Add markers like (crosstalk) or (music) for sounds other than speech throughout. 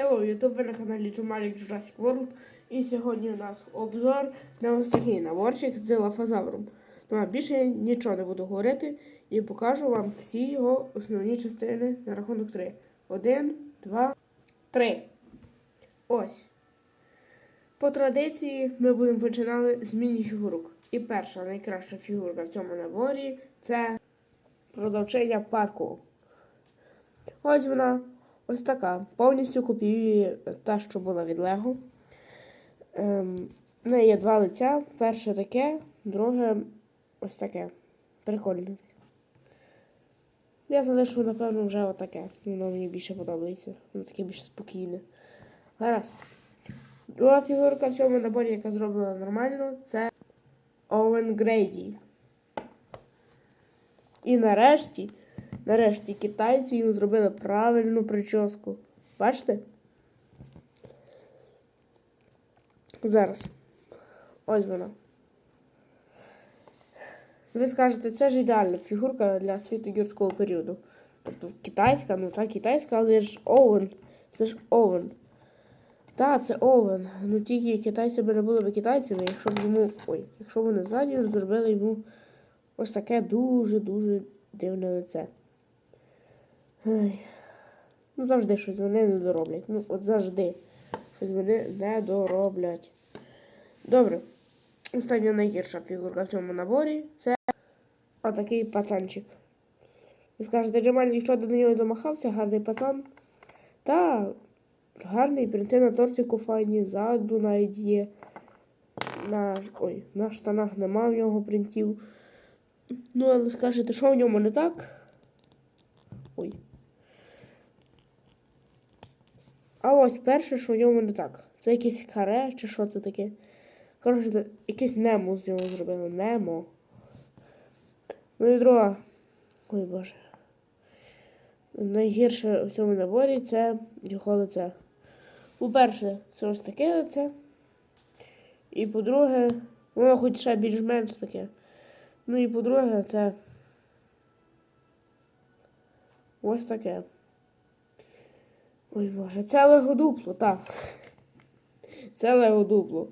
Hello, YouTube, ви на каналі Джумалік Jurassic World. І сьогодні у нас обзор на ось такий наборчик з дилафазавром. Ну а більше я нічого не буду говорити і покажу вам всі його основні частини на рахунок 3. Один, два, три. Ось. По традиції ми будемо починати з міні-фігурок. І перша найкраща фігурка в цьому наборі це продавчиня парку. Ось вона ось така. Повністю копіює та, що була від Лего. Ем, в неї є два лиця. Перше таке, друге ось таке. Прикольне. Я залишу, напевно, вже отаке. Воно мені більше подобається. Воно таке більш спокійне. Гаразд. Друга фігурка в цьому наборі, яка зроблена нормально, це Оуен Грейді. І нарешті, нарешті китайці їм зробили правильну прическу. Бачите? Зараз. Ось вона. Ви скажете, це ж ідеальна фігурка для світу юрського періоду. Тобто китайська, ну та китайська, але ж Оуен. Це ж Оуен. Так, це Оуен. Ну тільки китайці б не були б китайцями, якщо б йому. Ой, якщо вони ззаді зробили йому ось таке дуже-дуже дивне лице. Ай. Ну, завжди щось вони не дороблять. Ну, от завжди. Щось вони не дороблять. Добре. Остання найгірша фігурка в цьому наборі це отакий пацанчик. Ви скажете, Джемаль нічого до нього домахався, гарний пацан. Та гарний принти на торціку файні, ззаду навіть є. На, ой, на штанах нема в нього принтів. Ну, але скажете, що в ньому не так? Ой. А ось перше, що в ньому не так. Це якесь каре чи що це таке? Коротше, якесь немо з нього зробили. Немо. Ну і друга. Ой боже. Найгірше у цьому наборі це його лице. По-перше, це ось таке лице. І по-друге, воно хоч ще більш-менш таке. Ну і по-друге, це ось таке. Ой боже, це легодупло, так. Це легодупло.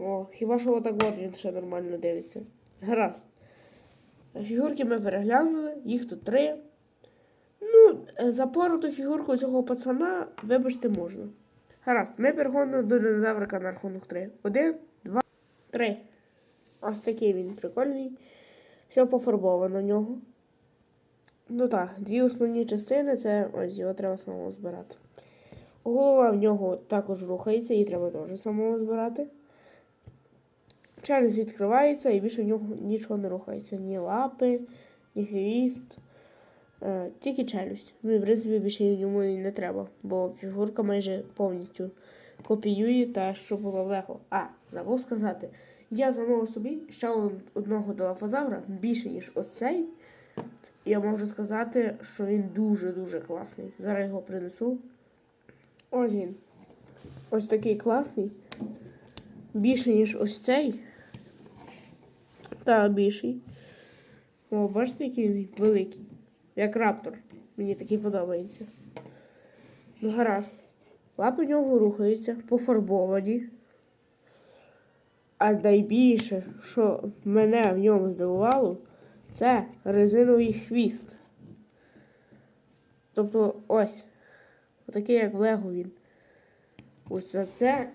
О, хіба що отак от він ще нормально дивиться. Гаразд. Фігурки ми переглянули, їх тут три. Ну, е, запороту фігурку цього пацана, вибачте, можна. Гаразд, ми переходимо до динозаврика на рахунок 3. Один, два, три. Ось такий він прикольний. Все пофарбовано в нього. Ну так, дві основні частини це ось його треба самому збирати. Голова в нього також рухається, її треба теж самому збирати. Челюсть відкривається і більше в нього нічого не рухається. Ні лапи, ні хвіст. Е, тільки челюсть. Ну і в принципі більше йому і не треба, бо фігурка майже повністю копіює те, що було в Лего. А, забув сказати, я замовив собі ще одного долафазавра більше, ніж ось цей. І я можу сказати, що він дуже-дуже класний. Зараз його принесу. Ось він. Ось такий класний. Більше, ніж ось цей. Та більший. О, бачите, який він великий. Як раптор. Мені такий подобається. Ну, гаразд. Лапи в нього рухаються, пофарбовані. А найбільше, що мене в ньому здивувало, це резиновий хвіст. Тобто ось. Отакий, як в Лего він. Ось за це.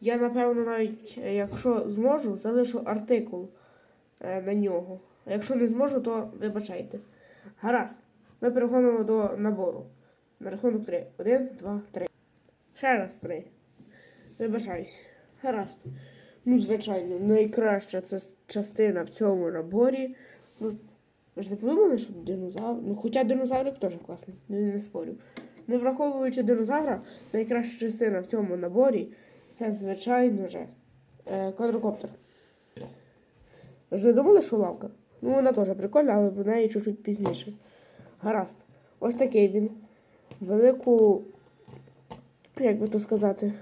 Я, напевно, навіть, е, якщо зможу, залишу артикул е, на нього. А якщо не зможу, то вибачайте. Гаразд. Ми переходимо до набору. На рахунок 3. Один, два, три. Ще раз три. Вибачаюсь. Гаразд. Ну, звичайно, найкраща це частина в цьому наборі. Ну, ви ж не подумали, що динозавр. Ну, хоча динозаврик теж класний, не, не спорю. Не враховуючи динозавра, найкраща частина в цьому наборі це, звичайно же, е, квадрокоптер. Ви ж не думали, що лавка? Ну, вона теж прикольна, але про неї чуть-чуть пізніше. Гаразд. Ось такий він. Велику, як би то сказати,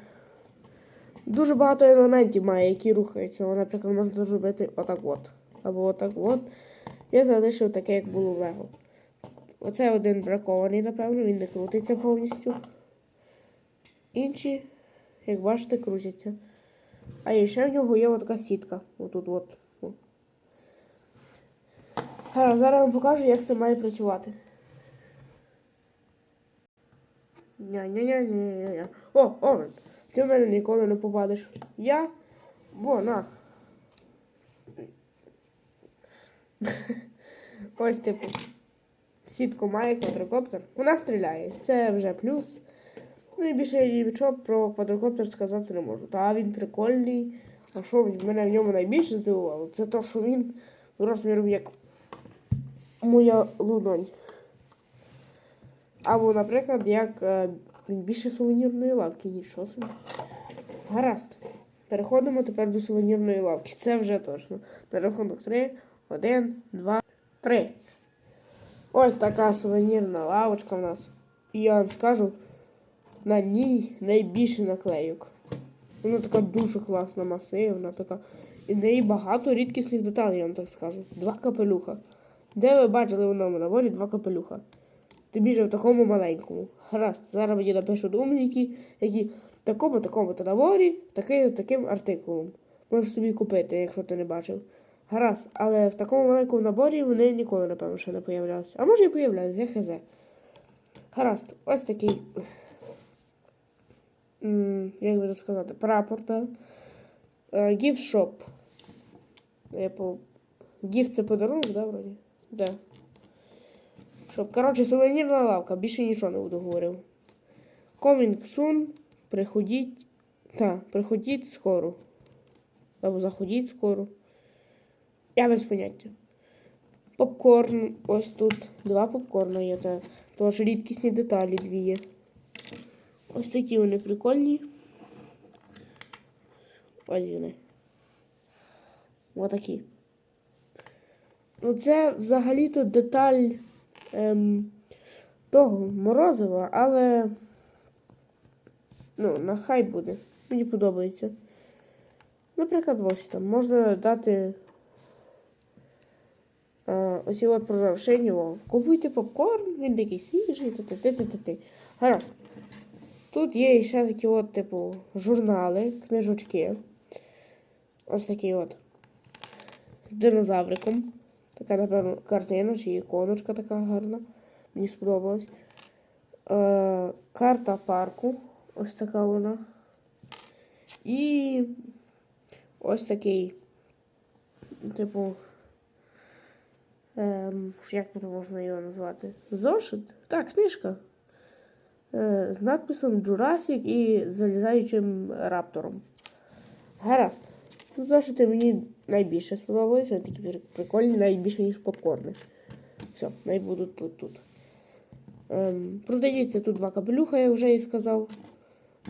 дуже багато елементів має, які рухаються. Наприклад, можна зробити отак от. Або отак от. Я залишив таке, як було в Лего. Оце один бракований, напевно, він не крутиться повністю. Інші, як бачите, крутяться. А ще в нього є така сітка. Отут от. Гаразд, зараз вам покажу, як це має працювати. Ня-ня-ня-ня-ня. О, Овен, ти в мене ніколи не попадеш. Я. Вона. Ось типу. Сітку має квадрокоптер. Вона стріляє. Це вже плюс. Ну і більше я нічого про квадрокоптер сказати не можу. Та він прикольний. А що мене в ньому найбільше здивувало, це те, що він розміром як моя лунонь. Або, наприклад, як е, більше сувенірної лавки, нічого собі. Гаразд. Переходимо тепер до сувенірної лавки. Це вже точно. На рахунок 3. Один, два, три. Ось така сувенірна лавочка в нас. І я вам скажу, на ній найбільше наклейок. Вона така дуже класна, масивна, така. І в неї багато рідкісних деталей, я вам так скажу. Два капелюха. Де ви бачили в новому наборі два капелюха? Тим більше в такому маленькому. Гаразд, зараз мені напишуть умніки, які в такому такому наборі, таким таким артикулом. Можеш собі купити, якщо ти не бачив. Гаразд, але в такому маленькому наборі вони ніколи, напевно, ще не появлялися. А може і появлялися, я хз. Гаразд, ось такий. Як би це сказати, прапор, та Gift Apple. Gift це подарунок, да, вроді? Да. Щоб, коротше, сувенірна лавка, більше нічого не буду говорив. Coming soon, приходіть. Та, приходіть скоро. Або заходіть скоро. Я без поняття. Попкорн. Ось тут два попкорна є, так. Тож рідкісні деталі дві є. Ось такі вони прикольні. Ось вони. Отакі. Ну, це взагалі-то деталь ем, того морозива, але ну, нехай буде. Мені подобається. Наприклад, ось там можна дати е, ось от продовження. Купуйте попкорн, він такий свіжий, ти-ти-ти-ти-ти. Гаразд. Тут є ще такі от, типу, журнали, книжечки. Ось такі от. З динозавриком. Така, напевно, картина чи іконочка така гарна. Мені сподобалась. Е, карта парку. Ось така вона. І ось такий, типу, ем, як тут можна його назвати? Зошит? Так, книжка. Е, з надписом Jurassic і залізаючим раптором. Гаразд. Ну, зошити мені найбільше сподобалися. Вони такі прикольні, навіть більше, ніж попкорни. Все, най будуть тут. Ем, продається тут два капелюха, я вже і сказав.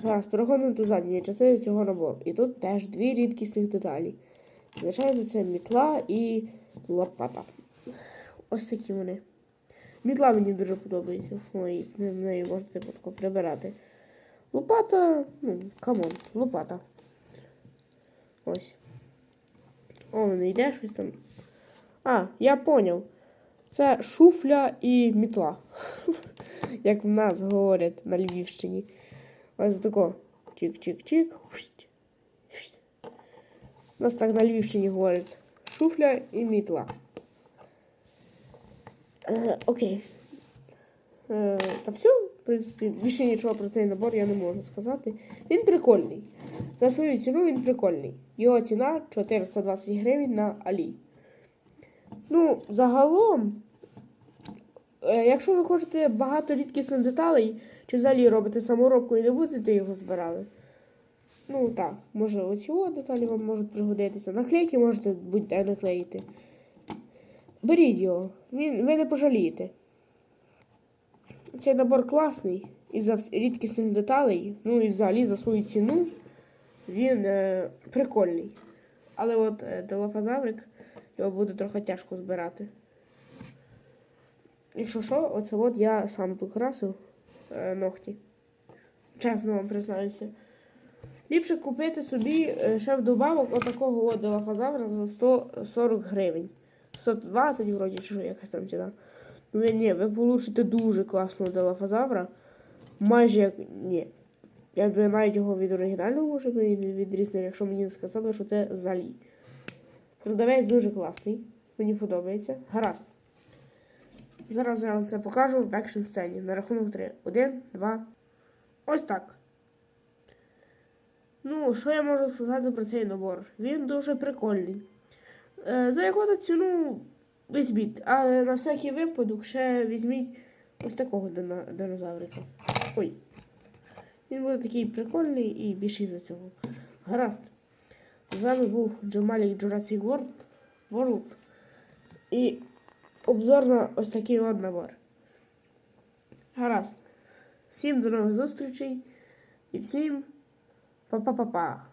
Зараз переходимо до задньої частини цього набору. І тут теж дві рідкісних деталі. Звичайно, це мітла і лопата. Ось такі вони. Мітла мені дуже подобається. Ой, в неї можна тако прибирати. Лопата, ну, камон, лопата. Ось. О, не йде щось там. А, я поняв. Це шуфля і мітла. (laughs) Як в нас говорять на Львівщині. Ось тако. Чик-чик-чик. У нас так на Львівщині говорять. Шуфля і мітла. Е, окей. Е, та все, в принципі, більше нічого про цей набор я не можу сказати. Він прикольний. За свою ціну він прикольний. Його ціна 420 гривень на Алі. Ну, загалом, е, якщо ви хочете багато рідкісних деталей, чи взагалі робите саморобку і не будете його збирали. Ну так, може оці деталі вам можуть пригодитися. Наклейки можете будь-де наклеїти. Беріть його, він, ви не пожалієте. Цей набор класний із-за рідкісних деталей, ну і взагалі за свою ціну він е, прикольний. Але от е, делофазаврик його буде трохи тяжко збирати. Якщо що, оце от я сам покрасив е, ногті. Чесно вам признаюся. Ліпше купити собі е, ще вдобавок отакого от делофазавра за 140 гривень. 120 вроді, чи що якась там ціна. Ви ні, ви получите дуже класного делафазавра. Майже як. Ні. Я навіть його від оригінального може би відрізнив, якщо мені не сказали, що це залі. Продавець дуже класний. Мені подобається. Гаразд. Зараз я вам це покажу в екшн сцені. На рахунок 3. Один, два. Ось так. Ну, що я можу сказати про цей набор? Він дуже прикольний. Е, за яку ціну візьміть, але на всякий випадок ще візьміть ось такого динозаврика. Ой. Він буде такий прикольний і більший за цього. Гаразд. З вами був Джамалік Jurassic World, World. І обзор на ось такий от набор. Гаразд. Всім до нових зустрічей і всім па-па-па-па.